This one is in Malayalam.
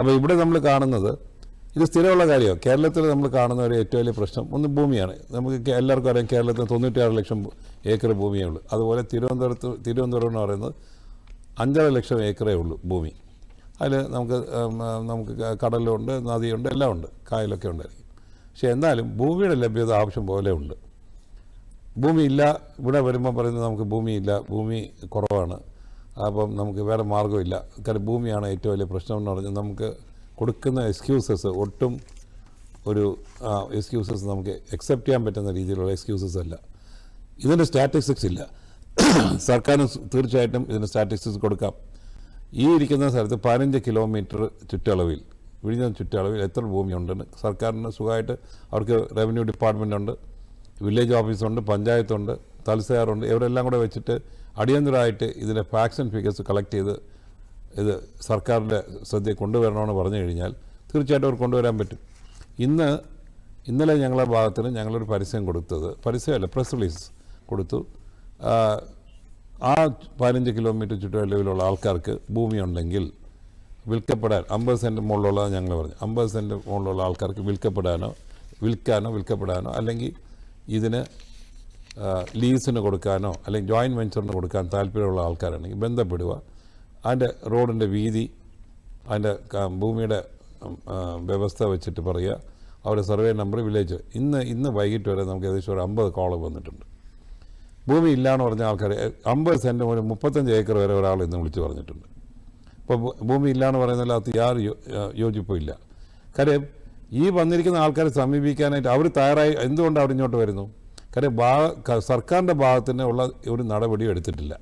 അപ്പോൾ ഇവിടെ നമ്മൾ കാണുന്നത് ഇത് സ്ഥിരമുള്ള കാര്യമാണ്. കേരളത്തിൽ നമ്മൾ കാണുന്ന ഒരു ഏറ്റവും വലിയ പ്രശ്നം ഒന്ന് ഭൂമിയാണ്. നമുക്ക് എല്ലാവർക്കും അറിയാം കേരളത്തിൽ തൊണ്ണൂറ്റിയാറ് ലക്ഷം ഏക്കർ ഭൂമിയേ ഉള്ളൂ. അതുപോലെ തിരുവനന്തപുരത്ത് തിരുവനന്തപുരം എന്ന് പറയുന്നത് അഞ്ചര ലക്ഷം ഏക്കറേ ഉള്ളൂ ഭൂമി. അതിൽ നമുക്ക് നമുക്ക് കടലുണ്ട് നദിയുണ്ട് എല്ലാം ഉണ്ട്. കായലൊക്കെ ഉണ്ടായിരിക്കും. പക്ഷേ എന്നാലും ഭൂമിയുടെ ലഭ്യത ആവശ്യം പോലെ ഉണ്ട്. ഭൂമിയില്ല ഇവിടെ വരുമ്പോൾ പറയുന്നത് നമുക്ക് ഭൂമിയില്ല ഭൂമി കുറവാണ്. അപ്പം നമുക്ക് വേറെ മാർഗമില്ല. കാരണം ഭൂമിയാണ് ഏറ്റവും വലിയ പ്രശ്നം എന്ന് പറഞ്ഞാൽ നമുക്ക് കൊടുക്കുന്ന എക്സ്ക്യൂസസ് ഒട്ടും ഒരു എക്സ്ക്യൂസസ് നമുക്ക് അക്സെപ്റ്റ് ചെയ്യാൻ പറ്റുന്ന രീതിയിലുള്ള എക്സ്ക്യൂസസ് അല്ല. ഇതിന്റെ സ്റ്റാറ്റിസ്റ്റിക്സ് ഇല്ല. സർക്കാരിന് തീർച്ചയായിട്ടും ഇതിന് സ്റ്റാറ്റിസ്റ്റിക്സ് കൊടുക്കാം. ഈ ഇരിക്കുന്ന സ്ഥലത്ത് പതിനഞ്ച് കിലോമീറ്റർ ചുറ്റളവിൽ വിഴിഞ്ഞ ചുറ്റളവിൽ എത്ര ഭൂമിയുണ്ടെന്ന് സർക്കാരിന് സുഖമായിട്ട് അവർക്ക് റവന്യൂ ഡിപ്പാർട്ട്മെന്റ് ഉണ്ട് വില്ലേജ് ഓഫീസുണ്ട് പഞ്ചായത്തുണ്ട് തലസയാറുണ്ട് ഇവരെല്ലാം കൂടെ വെച്ചിട്ട് അടിയന്തരമായിട്ട് ഇതിന്റെ ഫാക്സ് ആൻഡ് ഫിഗേഴ്സ് കളക്ട് ചെയ്ത് ഇത് സർക്കാരിന്റെ ശ്രദ്ധയിൽ കൊണ്ടുവരണമെന്ന് പറഞ്ഞു കഴിഞ്ഞാൽ തീർച്ചയായിട്ടും അവർ കൊണ്ടുവരാൻ പറ്റും. ഇന്ന് ഇന്നലെ ഞങ്ങളുടെ ഭാഗത്തിന് ഞങ്ങളൊരു പരസ്യം കൊടുത്തത് പരസ്യമല്ല പ്രസ് റിലീസ് കൊടുത്തു. ആ, പതിനഞ്ച് കിലോമീറ്റർ ചുറ്റളവിലുള്ള ആൾക്കാർക്ക് ഭൂമിയുണ്ടെങ്കിൽ വിൽക്കപ്പെടാൻ അമ്പത് സെന്റ് മുകളിലുള്ളത് ഞങ്ങൾ പറഞ്ഞു. അമ്പത് സെന്റ് മുകളിലുള്ള ആൾക്കാർക്ക് വിൽക്കപ്പെടാനോ വിൽക്കാനോ വിൽക്കപ്പെടാനോ അല്ലെങ്കിൽ ഇതിന് ലീസിന് കൊടുക്കാനോ അല്ലെങ്കിൽ ജോയിന്റ് വെഞ്ചറിന് കൊടുക്കാൻ താല്പര്യമുള്ള ആൾക്കാരാണെങ്കിൽ ബന്ധപ്പെടുക. അതിന്റെ റോഡിന്റെ വീതി അതിന്റെ ഭൂമിയുടെ വ്യവസ്ഥ വെച്ചിട്ട് പറയുക. അവരുടെ സർവേ നമ്പർ വില്ലേജ്. ഇന്ന് ഇന്ന് വൈകിട്ട് വരെ നമുക്ക് ഏകദേശം ഒരു അമ്പത് കോൾ വന്നിട്ടുണ്ട്. ഭൂമി ഇല്ലാന്ന് പറഞ്ഞ ആൾക്കാർ അമ്പത് സെന്റ് മുതൽ മുപ്പത്തഞ്ച് ഏക്കർ വരെ ഒരാൾ ഇന്ന് വിളിച്ച് പറഞ്ഞിട്ടുണ്ട്. അപ്പോൾ ഭൂമി ഇല്ലാന്ന് പറയുന്നതിനകത്ത് യാതൊരു യോജിപ്പില്ല കാര്യം ഈ വന്നിരിക്കുന്ന ആൾക്കാരെ സമീപിക്കാനായിട്ട് അവർ തയ്യാറായി എന്തുകൊണ്ട് അവർ ഇങ്ങോട്ട് വരുന്നു? കാര്യം ഭാ സർക്കാരിന്റെ ഭാഗത്തിന് ഉള്ള ഒരു നടപടിയും എടുത്തിട്ടില്ല.